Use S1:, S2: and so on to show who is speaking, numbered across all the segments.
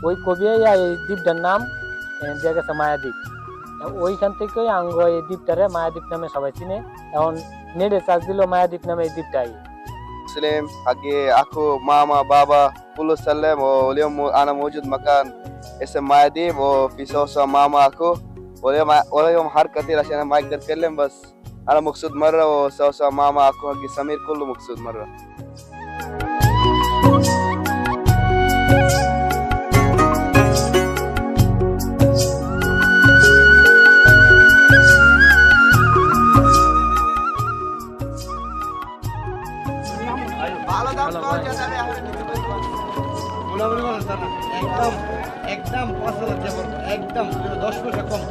S1: ওই কবি এই দ্বীপটার নাম আহ, দেয়া গেছে মায়াদ্বীপ ওইখান থেকেই আঙ্গ এই দ্বীপটারে মায়াদ্বীপ নামে সবাই চিনে এখন নেটে চার্জ দিল মায়াদ্বীপ নামে এই দ্বীপটাই
S2: مسلم حقي اخو ماما بابا كله سلم واليوم انا موجود مكان اسم مايديب وفي سوسة ماما اخو واليوم واليوم حر كثير عشان أنا ما اقدر اتكلم بس انا مقصود مره وسوسة ماما اخو حقي سمير كله مقصود مره
S3: একদম একদম পাঁচ হাজার একদম দশ পয়সা কম।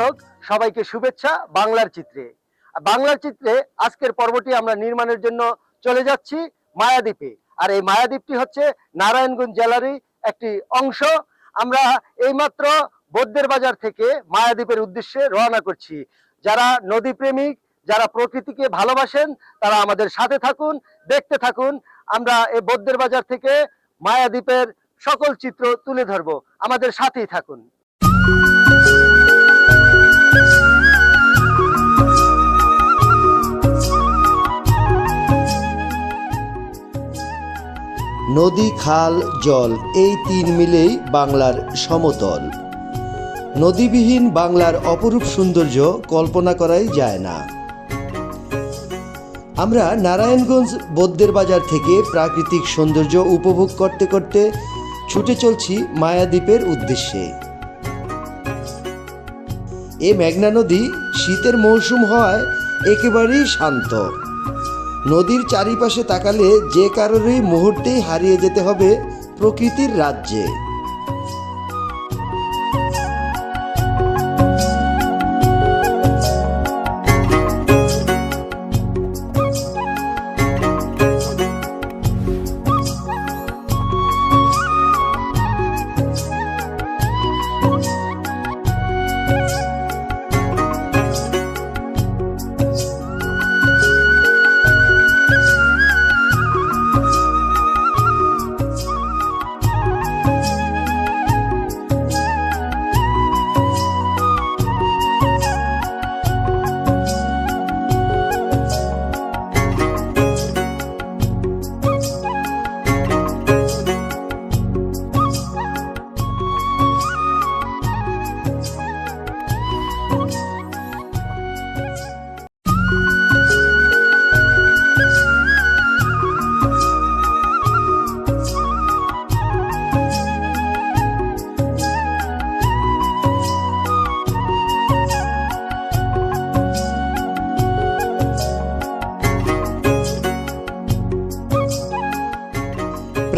S4: দর্শক, সবাইকে শুভেচ্ছা বাংলার চিত্রে। বাংলার চিত্রে আজকের পর্বটি আমরা নির্মাণের জন্য চলে যাচ্ছি মায়াদ্বীপে। আর এই মায়াদ্বীপটি হচ্ছে নারায়ণগঞ্জ জেলারই একটি অংশ। আমরা এইমাত্র বৌদ্ধের বাজার থেকে মায়াদ্বীপের উদ্দেশ্যে রওনা করছি। যারা নদী প্রেমিক যারা প্রকৃতিকে ভালোবাসেন, তারা আমাদের সাথে থাকুন, দেখতে থাকুন। আমরা এই বৌদ্ধের বাজার থেকে মায়াদ্বীপের সকল চিত্র তুলে ধরবো। আমাদের সাথেই থাকুন।
S5: নদী, খাল, জল এই তিন মিলেই বাংলার সমতল। নদীবিহীন বাংলার অপরূপ সৌন্দর্য কল্পনা করাই যায় না। আমরা নারায়ণগঞ্জ বৌদ্ধের বাজার থেকে প্রাকৃতিক সৌন্দর্য উপভোগ করতে করতে ছুটে চলছি মায়াদ্বীপের উদ্দেশ্যে। এ মেঘনা নদী শীতের মৌসুম হওয়ায় একেবারেই শান্ত। নদীর চারিপাশে তাকালে যে কারোরই মুহূর্তেই হারিয়ে যেতে হবে প্রকৃতির রাজ্যে।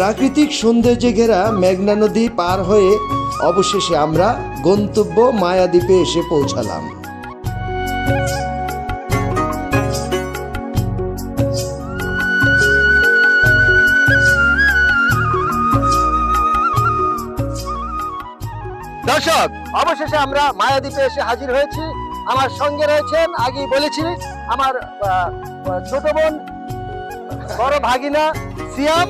S5: প্রাকৃতিক সৌন্দর্যে ঘেরা মেঘনা নদী পার হয়ে অবশেষে আমরা গন্তব্য মায়াদ্বীপে এসে পৌঁছালাম।
S4: দর্শক, অবশেষে আমরা মায়াদ্বীপে এসে হাজির হয়েছি। আমার সঙ্গে রয়েছেন, আগেই বলেছি, আমার ছোট বোন, বড় ভাগিনা, সিয়াম।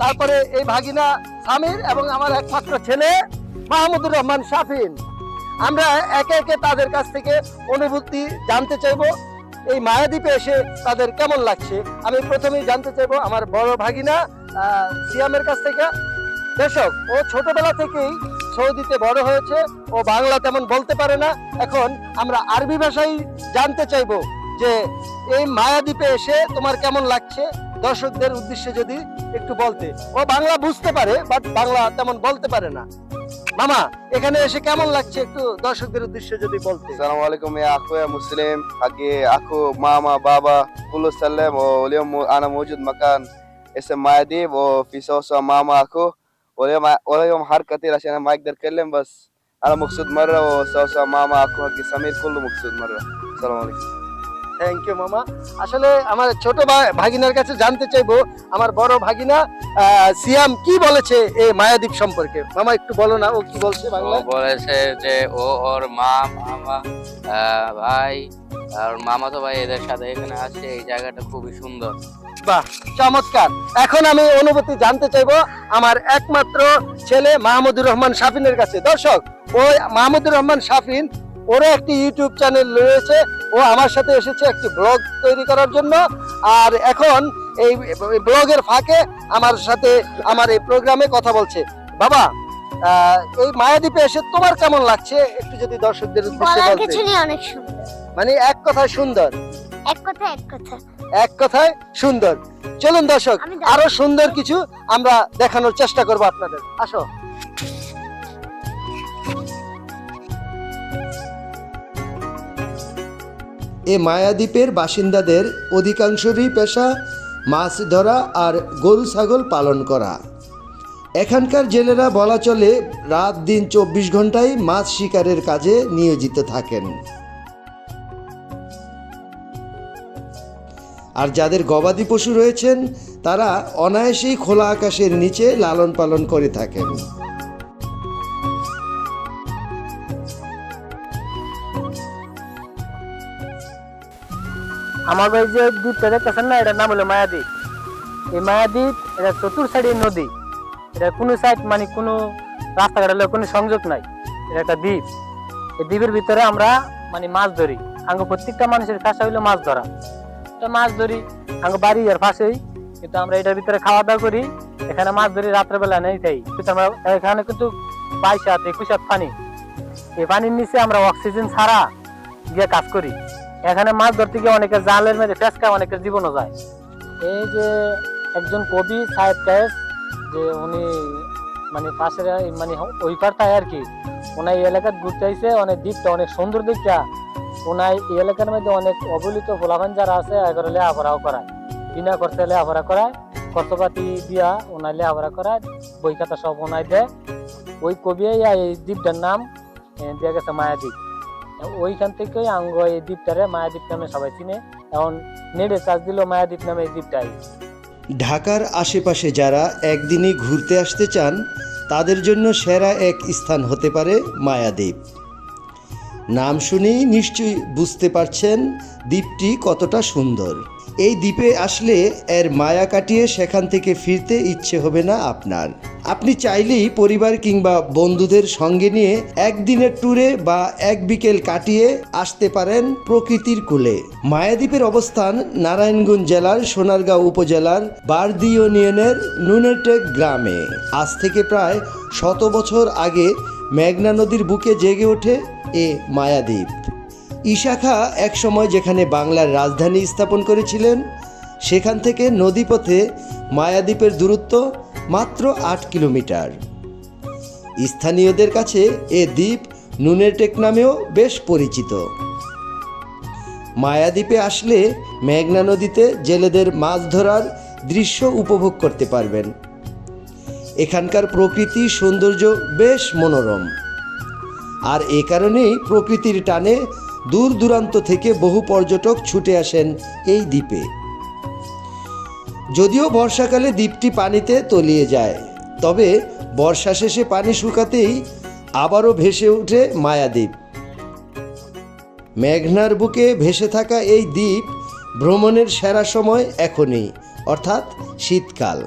S4: তারপরে এই ভাগিনা সামির এবং আমার একমাত্র ছেলে মাহমুদুর রহমান শাফিন। আমরা একে একে তাদের কাছ থেকে অনুভূতি জানতে চাইব। এই মায়াদ্বীপে এসে তাদের কেমন লাগছে? আমি প্রথমেই জানতে চাইব আমার বড় ভাগিনা সিয়ামের কাছ থেকে। দর্শক, ও ছোটবেলা থেকেই সৌদিতে বড় হয়েছে। ও বাংলা তেমন বলতে পারে না। এখন আমরা আরবি ভাষাই জানতে চাইব যে এই মায়াদ্বীপে এসে তোমার কেমন লাগছে? দর্শকদের উদ্দেশ্যে যদি একটু বলতে, ও বাংলা বুঝতে পারে বাট বাংলা তেমন বলতে পারে না। মামা, এখানে এসে কেমন লাগছে একটু দর্শকদের উদ্দেশ্যে যদি বলতে?
S2: সালাম আলাইকুম আকো মুসলিম, আগে আকো মামা, বাবা কুলু সাল্লাম, ও ওলিয়াম আনা মজুদ মাকান, এসে মায়াদীপ, ও ফিসা মামা আকো ওলিয়াম ওলিয়াম হার কাতির আসে না, মাইক দের করলেন বাস। আনা মকসুদ মাররা, ও সা মামা আকো হাকি সামির কুল্লু মকসুদ মাররা। সালাম আলাইকুম।
S4: থ্যাংক ইউ মামা। আসলে আমার ছোট ভাগিনার কাছে জানতে চাইব আমার বড় ভাগিনা সিয়াম কি বলেছে এই মায়াদ্বীপ সম্পর্কে? মামা একটু বলো না ও কি বলছে বাংলা
S6: বলেছে যে ও ওর মা মামা ভাই আর মামা তো ভাই এদের সাথে এখানে আসছে এই জায়গাটা খুবই সুন্দর।
S4: বাহ চমৎকার। এখন আমি অনুভূতি জানতে চাইব আমার একমাত্র ছেলে মাহমুদুর রহমান শাফিনের কাছে। দর্শক ওই মাহমুদুর রহমান শাফিন ওরও একটি ইউটিউব চ্যানেল রয়েছে। ও আমার সাথে এসেছে একটি ব্লগ তৈরি করার জন্য। আর এখন এই ব্লগের ফাঁকে আমার সাথে আমার এই প্রোগ্রামে কথা বলছে। বাবা এই মায়াদ্বীপে এসে তোমার কেমন লাগছে? একটু যদি দর্শকদের উদ্দেশ্যে বলতে।
S7: অনেক সুন্দর।
S4: মানে এক কথায় সুন্দর।
S7: এক কথা এক কথা
S4: এক কথায় সুন্দর। চলুন দর্শক। আরও সুন্দর কিছু আমরা দেখানোর চেষ্টা করব আপনাদের। আসো।
S5: এ মায়াদ্বীপের বাসিন্দাদের অধিকাংশরই পেশা মাছ ধরা আর গরু, ছাগল পালন করা। এখানকার জেলেরা বলা চলে রাত দিন চব্বিশ ঘন্টায় মাছ শিকারের কাজে নিয়োজিত থাকেন। আর যাদের গবাদি পশু রয়েছেন, তারা অনায়াসেই খোলা আকাশের নিচে লালন পালন করে থাকেন।
S1: ভাই যে দ্বীপটা দেখতেছেন না, এটার নাম হলো মায়াদ্বীপ। এই মায়াদ্বীপ, এটা চতুর সাইডের নদী। এটা কোনো সাইড মানে কোনো রাস্তাঘাট হলে কোনো সংযোগ নাই। এটা একটা দ্বীপ। এই দ্বীপের ভিতরে আমরা মানে মাছ ধরি। আঙ্গ প্রত্যেকটা মানুষের কাছে হইল মাছ ধরা। তো মাছ ধরি, আঙ্গ বাড়ি আর পাশেই। কিন্তু আমরা এটার ভিতরে খাওয়া দাওয়া করি। এখানে মাছ ধরি রাত্রেবেলা নেই তাই। কিন্তু আমরা এখানে কিন্তু বাইশ হাত, একুশ হাত পানি। এই পানির নিচে আমরা অক্সিজেন ছাড়া গিয়ে কাজ করি। এখানে মাছ ধরতে গিয়ে অনেকের জালের মেরে ফেসকা অনেকের জীবনও যায়। এই যে একজন কবি সাহেব কায়েস, যে উনি মানে পাশের মানে ওই পারটায় আর কি, ওনার এই এলাকায় ঘুরতে আইসে অনেক দ্বীপটা অনেক সুন্দর দিকটা ওনার এই এলাকার মধ্যে অনেক অবলিত গোলাপান যারা আছে এগারো লেহাপড়াও করায়। বিনা খরচে লেহাপড়া করায়, খরচপাতি দিয়া ওনার লেহাপড়া করায় বই খাতা সব ওনায় দেয়। ওই কবি এই দ্বীপটার নাম দেয়া গেছে মায়াদ্বীপ। ওইখান থেকেই আঙ্গ এই দ্বীপটারে মায়াদ্বীপ নামে সবাই চিনে। এখন নেড়ে চাষ দিল মায়াদ্বীপ নামে এই দ্বীপটাই।
S5: ঢাকার আশেপাশে যারা একদিনই ঘুরতে আসতে চান, তাদের জন্য সেরা এক স্থান হতে পারে মায়াদ্বীপ। নাম শুনেই নিশ্চয়ই বুঝতে পারছেন দ্বীপটি কতটা সুন্দর। এই দ্বীপে আসলে এর মায়া কাটিয়ে সেখান থেকে ফিরতে ইচ্ছে হবে না আপনার। আপনি চাইলেই পরিবার কিংবা বন্ধুদের সঙ্গে নিয়ে একদিনের ট্যুরে বা এক বিকেল কাটিয়ে আসতে পারেন প্রকৃতির কূলে। মায়াদ্বীপের অবস্থান নারায়ণগঞ্জ জেলার সোনারগাঁও উপজেলার বারদি ইউনিয়নের নুনেটেক গ্রামে। আজ থেকে প্রায় শত বছর আগে মেঘনা নদীর বুকে জেগে ওঠে এ মায়াদ্বীপ ইশাখা একসময় যেখানে বাংলার রাজধানী স্থাপন করেছিলেন, সেখান থেকে নদীপথে মায়াদ্বীপের দূরত্ব মাত্র আট কিলোমিটার। স্থানীয়দের কাছে এ দ্বীপ নুনেটেক নামেও বেশ পরিচিত। মায়াদ্বীপে আসলে মেঘনা নদীতে জেলেদের মাছ ধরার দৃশ্য উপভোগ করতে পারবেন। এখানকার প্রকৃতি সৌন্দর্য বেশ মনোরম। আর এ কারণেই প্রকৃতির টানে দূর দূরান্ত থেকে বহু পর্যটক ছুটে আসেন এই দ্বীপে। যদিও বর্ষাকালে দ্বীপটি পানিতে তলিয়ে যায়, তবে বর্ষা শেষে পানি শুকাতেই আবারও ভেসে ওঠে মায়াদ্বীপ মেঘনার বুকে ভেসে থাকা এই দ্বীপ ভ্রমণের সেরা সময় এখনই, অর্থাৎ শীতকাল।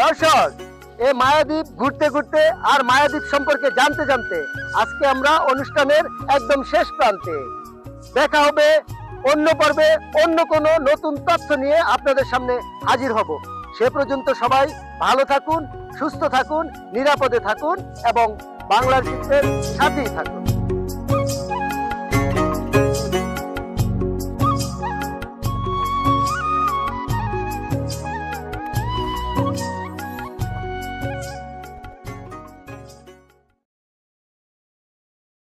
S4: দর্শক এই মায়াদ্বীপ ঘুরতে ঘুরতে আর মায়াদ্বীপ সম্পর্কে জানতে জানতে আজকে আমরা অনুষ্ঠানের একদম শেষ প্রান্তে। দেখা হবে অন্য পর্বে অন্য কোনো নতুন তথ্য নিয়ে আপনাদের সামনে হাজির হব। সে পর্যন্ত সবাই ভালো থাকুন, সুস্থ থাকুন, নিরাপদে থাকুন এবং বাংলার চিত্রের সাথেই থাকুন।